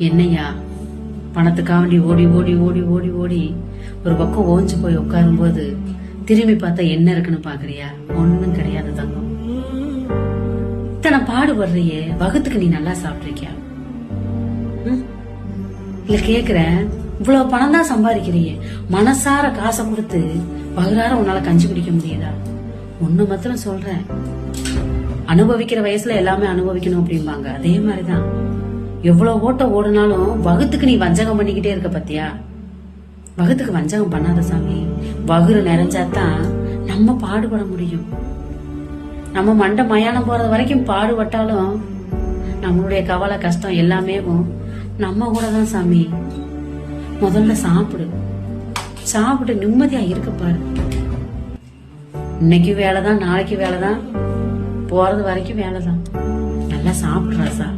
என்னையா? பணத்துக்காக வேண்டி ஓடி ஓடி ஓடி ஓடி ஓடி ஒரு பக்கம் ஓஞ்சு போய் உட்காரும் போது திரும்பி பார்த்தா என்ன இருக்குன்னு பாக்குறியா ஒன்னும் கிடையாது தங்கம். இத்தனை பாடுபடுறியே வகுத்துக்கு நீ நல்லா சாப்பிட்டிருக்கியா? ம்? இல்ல கேக்குறேன் இவ்வளவு பணம் தான் சம்பாதிக்கிறியே மனசார காசை கொடுத்து பகுரார உன்னால கஞ்சி குடிக்க முடியுதா? ஒண்ணு மாத்திரம் சொல்றேன். அனுபவிக்கிற வயசுல எல்லாமே அனுபவிக்கணும் அப்படிம்பாங்க. அதே மாதிரிதான். எவ்வளவு ஓட்டம் ஓடுனாலும் வகுத்துக்கு நீ வஞ்சகம் பண்ணிக்கிட்டே இருக்க பத்தியா? வகுத்துக்கு வஞ்சகம் பண்ணாத சாமி. வகுறு நிறைஞ்சாதான் நம்ம பாடுபட முடியும். நம்ம மண்டை மயானம் போறது வரைக்கும் பாடுபட்டாலும் நம்மளுடைய கவலை கஷ்டம் எல்லாமே நம்ம கூட தான் சாமி. முதல்ல சாப்பிடு. சாப்பிட்டு நிம்மதியா இருக்க பாரு. இன்னைக்கு வேலை தான் நாளைக்கு வேலை தான் போறது வரைக்கும் வேலை தான் நல்லா சாப்பிடுறா சார்.